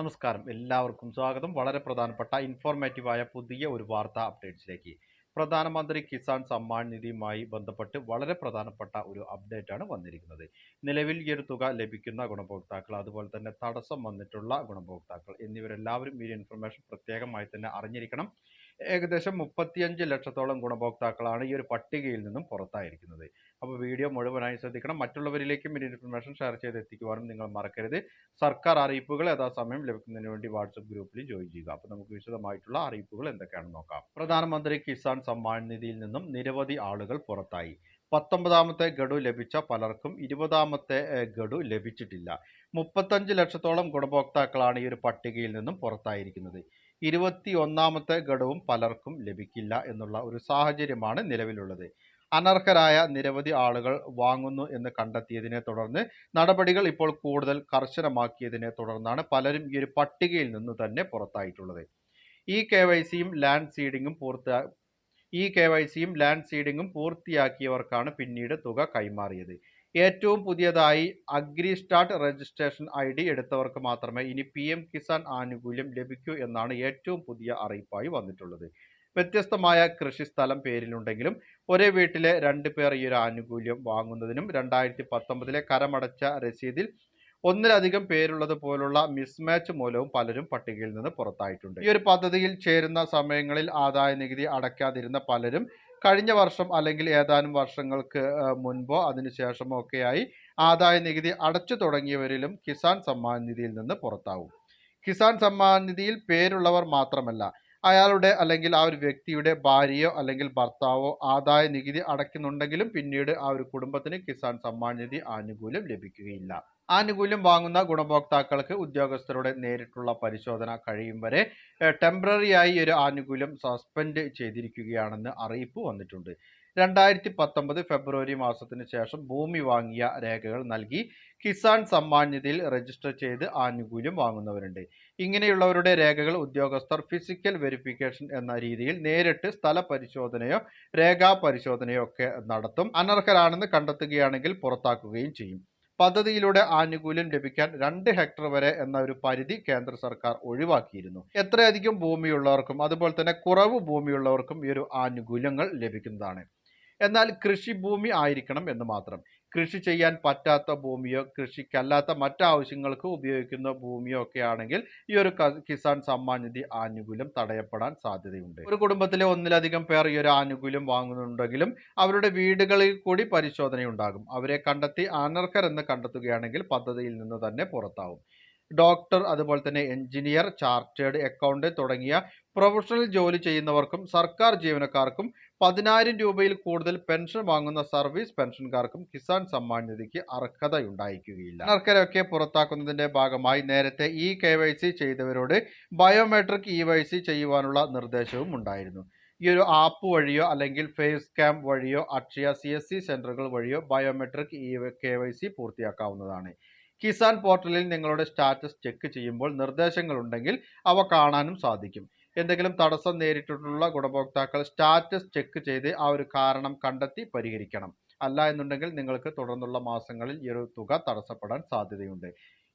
നമസ്കാരം. എല്ലാവർക്കും സ്വാഗതം. വളരെ പ്രധാനപ്പെട്ട ഇൻഫോർമേറ്റീവായ പുതിയ ഒരു വാർത്താ അപ്ഡേറ്റ്സിലേക്ക് പ്രധാനമന്ത്രി കിസാൻ സമ്മാൻ നിധിയുമായി ബന്ധപ്പെട്ട് വളരെ പ്രധാനപ്പെട്ട ഒരു അപ്ഡേറ്റ് ആണ് വന്നിരിക്കുന്നത്. നിലവിൽ ഈ ഒരു തുക ലഭിക്കുന്ന ഗുണഭോക്താക്കൾ അതുപോലെ തന്നെ തടസ്സം വന്നിട്ടുള്ള ഗുണഭോക്താക്കൾ എന്നിവരെല്ലാവരും ഈ ഇൻഫർമേഷൻ പ്രത്യേകമായി തന്നെ അറിഞ്ഞിരിക്കണം. ഏകദേശം മുപ്പത്തിയഞ്ച് ലക്ഷത്തോളം ഗുണഭോക്താക്കളാണ് ഈ ഒരു പട്ടികയിൽ നിന്നും പുറത്തായിരിക്കുന്നത്. അപ്പോൾ വീഡിയോ മുഴുവനായി ശ്രദ്ധിക്കണം. മറ്റുള്ളവരിലേക്കും ഇതിന്റെ ഇൻഫർമേഷൻ ഷെയർ ചെയ്ത് എത്തിക്കുവാനും നിങ്ങൾ മറക്കരുത്. സർക്കാർ അറിയിപ്പുകൾ യഥാസമയം ലഭിക്കുന്നതിന് വേണ്ടി വാട്സപ്പ് ഗ്രൂപ്പിൽ ജോയിൻ ചെയ്യുക. അപ്പോൾ നമുക്ക് വിശദമായിട്ടുള്ള അറിയിപ്പുകൾ എന്തൊക്കെയാണെന്ന് നോക്കാം. പ്രധാനമന്ത്രി കിസാൻ സമ്മാൻ നിധിയിൽ നിന്നും നിരവധി ആളുകൾ പുറത്തായി. പത്തൊമ്പതാമത്തെ ഗഡു ലഭിച്ച പലർക്കും ഇരുപതാമത്തെ ഗഡു ലഭിച്ചിട്ടില്ല. മുപ്പത്തഞ്ച് ലക്ഷത്തോളം ഗുണഭോക്താക്കളാണ് ഈ ഒരു പട്ടികയിൽ നിന്നും പുറത്തായിരിക്കുന്നത്. ഇരുപത്തി ഒന്നാമത്തെ ഗഡുവും പലർക്കും ലഭിക്കില്ല എന്നുള്ള ഒരു സാഹചര്യമാണ് നിലവിലുള്ളത്. അനർഹരായ നിരവധി ആളുകൾ വാങ്ങുന്നു എന്ന് കണ്ടെത്തിയതിനെ തുടർന്ന് നടപടികൾ ഇപ്പോൾ കൂടുതൽ കർശനമാക്കിയതിനെ തുടർന്നാണ് പലരും ഈ ഒരു പട്ടികയിൽ നിന്ന് തന്നെ പുറത്തായിട്ടുള്ളത്. ഈ കെ വൈ സിയും ലാൻഡ് സീഡിങ്ങും പൂർത്തിയാ ഈ കെ വൈ സിയും ലാൻഡ് സീഡിങ്ങും പൂർത്തിയാക്കിയവർക്കാണ് പിന്നീട് തുക കൈമാറിയത്. ഏറ്റവും പുതിയതായി agri start registration I D എടുത്തവർക്ക് മാത്രമേ ഇനി പി എം കിസാൻ ആനുകൂല്യം ലഭിക്കൂ എന്നാണ് ഏറ്റവും പുതിയ അറിയിപ്പായി വന്നിട്ടുള്ളത്. വ്യത്യസ്തമായ കൃഷിസ്ഥലം പേരിലുണ്ടെങ്കിലും ഒരേ വീട്ടിലെ രണ്ട് പേർ ഈ ഒരു ആനുകൂല്യം വാങ്ങുന്നതിനും രണ്ടായിരത്തി പത്തൊമ്പതിലെ കരമടച്ച രസീതിൽ ഒന്നിലധികം പേരുള്ളത് പോലുള്ള മിസ്മാച്ച് മൂലവും പലരും പട്ടികയിൽ നിന്ന് പുറത്തായിട്ടുണ്ട്. ഈ ഒരു പദ്ധതിയിൽ ചേരുന്ന സമയങ്ങളിൽ ആദായ നികുതി അടയ്ക്കാതിരുന്ന പലരും കഴിഞ്ഞ വർഷം അല്ലെങ്കിൽ ഏതാനും വർഷങ്ങൾക്ക് മുൻപോ അതിനുശേഷമോ ഒക്കെയായി ആദായ നികുതി അടച്ചു തുടങ്ങിയവരിലും കിസാൻ സമ്മാൻ നിധിയിൽ നിന്ന് പുറത്താവും. കിസാൻ സമ്മാൻ നിധിയിൽ പേരുള്ളവർ മാത്രമല്ല അയാളുടെ അല്ലെങ്കിൽ ആ ഒരു വ്യക്തിയുടെ ഭാര്യയോ അല്ലെങ്കിൽ ഭർത്താവോ ആദായ നികുതി അടയ്ക്കുന്നുണ്ടെങ്കിലും പിന്നീട് ആ ഒരു കുടുംബത്തിന് കിസാൻ സമ്മാൻ നിധി ആനുകൂല്യം ലഭിക്കുകയില്ല. ആനുകൂല്യം വാങ്ങുന്ന ഗുണഭോക്താക്കൾക്ക് ഉദ്യോഗസ്ഥരുടെ നേരിട്ടുള്ള പരിശോധന കഴിയും വരെ ടെമ്പററിയായി ഒരു ആനുകൂല്യം സസ്പെൻഡ് ചെയ്തിരിക്കുകയാണെന്ന് അറിയിപ്പ് വന്നിട്ടുണ്ട്. രണ്ടായിരത്തി പത്തൊമ്പത് ഫെബ്രുവരി മാസത്തിന് ശേഷം ഭൂമി വാങ്ങിയ രേഖകൾ നൽകി കിസാൻ സമ്മാൻ നിധിയിൽ രജിസ്റ്റർ ചെയ്ത് ആനുകൂല്യം വാങ്ങുന്നവരുണ്ട്. ഇങ്ങനെയുള്ളവരുടെ രേഖകൾ ഉദ്യോഗസ്ഥർ ഫിസിക്കൽ വെരിഫിക്കേഷൻ എന്ന രീതിയിൽ നേരിട്ട് സ്ഥല പരിശോധനയോ രേഖാ പരിശോധനയോ ഒക്കെ നടത്തും. അനർഹരാണെന്ന് കണ്ടെത്തുകയാണെങ്കിൽ പുറത്താക്കുകയും ചെയ്യും. പദ്ധതിയിലൂടെ ആനുകൂല്യം ലഭിക്കാൻ രണ്ട് ഹെക്ടർ വരെ എന്ന ഒരു പരിധി കേന്ദ്ര സർക്കാർ ഒഴിവാക്കിയിരുന്നു. എത്രയധികം ഭൂമിയുള്ളവർക്കും അതുപോലെ തന്നെ കുറവ് ഭൂമിയുള്ളവർക്കും ഈ ഒരു ആനുകൂല്യങ്ങൾ ലഭിക്കുന്നതാണ്. എന്നാൽ കൃഷിഭൂമി ആയിരിക്കണം എന്ന് മാത്രം. കൃഷി ചെയ്യാൻ പറ്റാത്ത ഭൂമിയോ കൃഷിക്കല്ലാത്ത മറ്റാവശ്യങ്ങൾക്ക് ഉപയോഗിക്കുന്ന ഭൂമിയോ ഒക്കെ ആണെങ്കിൽ ഈ ഒരു കിസാൻ സമ്മാൻ നിധി ആനുകൂല്യം തടയപ്പെടാൻ സാധ്യതയുണ്ട്. ഒരു കുടുംബത്തിലെ ഒന്നിലധികം പേർ ഈ ഒരു ആനുകൂല്യം വാങ്ങുന്നുണ്ടെങ്കിലും അവരുടെ വീടുകളിൽ കൂടി പരിശോധനയുണ്ടാകും. അവരെ കണ്ടെത്തി അനർഹരെന്ന് കണ്ടെത്തുകയാണെങ്കിൽ പദ്ധതിയിൽ നിന്ന് തന്നെ പുറത്താവും. ഡോക്ടർ അതുപോലെ തന്നെ എഞ്ചിനീയർ ചാർട്ടേഡ് അക്കൗണ്ട് തുടങ്ങിയ പ്രൊഫഷണൽ ജോലി ചെയ്യുന്നവർക്കും സർക്കാർ ജീവനക്കാർക്കും പതിനായിരം രൂപയിൽ കൂടുതൽ പെൻഷൻ വാങ്ങുന്ന സർവീസ് പെൻഷൻകാർക്കും കിസാൻ സമ്മാൻ നിധിക്ക് അർഹതയുണ്ടായിരിക്കുകയില്ല. അർഹരൊക്കെ പുറത്താക്കുന്നതിന്റെ ഭാഗമായി നേരത്തെ ഇ കെ വൈ സി ചെയ്തവരോട് ബയോമെട്രിക് ഇ വൈ സി ചെയ്യുവാനുള്ള നിർദ്ദേശവും ഉണ്ടായിരുന്നു. ഈ ഒരു ആപ്പ് വഴിയോ അല്ലെങ്കിൽ ഫേസ് ക്യാം വഴിയോ അക്ഷയ സി എസ് സി വഴിയോ biometric E K Y C പൂർത്തിയാക്കാവുന്നതാണ്. Kisan പോർട്ടലിൽ നിങ്ങളുടെ സ്റ്റാറ്റസ് ചെക്ക് ചെയ്യുമ്പോൾ നിർദ്ദേശങ്ങളുണ്ടെങ്കിൽ അവ കാണാനും സാധിക്കും. എന്തെങ്കിലും തടസ്സം നേരിട്ടിട്ടുള്ള ഗുണഭോക്താക്കൾ സ്റ്റാറ്റസ് ചെക്ക് ചെയ്ത് ആ ഒരു കാരണം കണ്ടെത്തി പരിഹരിക്കണം. അല്ല എന്നുണ്ടെങ്കിൽ നിങ്ങൾക്ക് തുടർന്നുള്ള മാസങ്ങളിൽ ഈ ഒരു തുക തടസ്സപ്പെടാൻ സാധ്യതയുണ്ട്.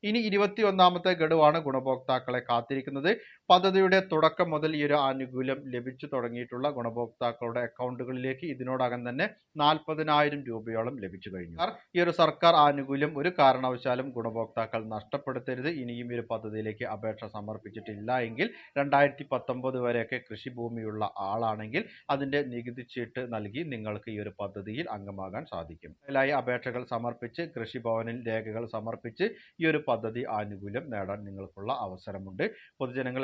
ഇനി ഇരുപത്തി ഒന്നാമത്തെ ഗഡുവാണ് ഗുണഭോക്താക്കളെ കാത്തിരിക്കുന്നത്. പദ്ധതിയുടെ തുടക്കം മുതൽ ഈ ഒരു ആനുകൂല്യം ലഭിച്ചു തുടങ്ങിയിട്ടുള്ള ഗുണഭോക്താക്കളുടെ അക്കൗണ്ടുകളിലേക്ക് ഇതിനോടകം തന്നെ നാൽപ്പതിനായിരം രൂപയോളം ലഭിച്ചു കഴിഞ്ഞു. ഈ ഒരു സർക്കാർ ആനുകൂല്യം ഒരു കാരണവശാലും ഗുണഭോക്താക്കൾ നഷ്ടപ്പെടുത്തരുത്. ഇനിയും ഈ ഒരു പദ്ധതിയിലേക്ക് അപേക്ഷ സമർപ്പിച്ചിട്ടില്ല എങ്കിൽ രണ്ടായിരത്തി പത്തൊമ്പത് വരെയൊക്കെ കൃഷിഭൂമിയുള്ള ആളാണെങ്കിൽ അതിന്റെ നികുതി ചീട്ട് നൽകി നിങ്ങൾക്ക് ഈ ഒരു പദ്ധതിയിൽ അംഗമാകാൻ സാധിക്കും. അതിലായി അപേക്ഷകൾ സമർപ്പിച്ച് കൃഷിഭവനിൽ രേഖകൾ സമർപ്പിച്ച് ഈ ഒരു പദ്ധതി ആനുകൂല്യം നേടാൻ നിങ്ങൾക്കുള്ള അവസരമുണ്ട്. പൊതുജനങ്ങൾ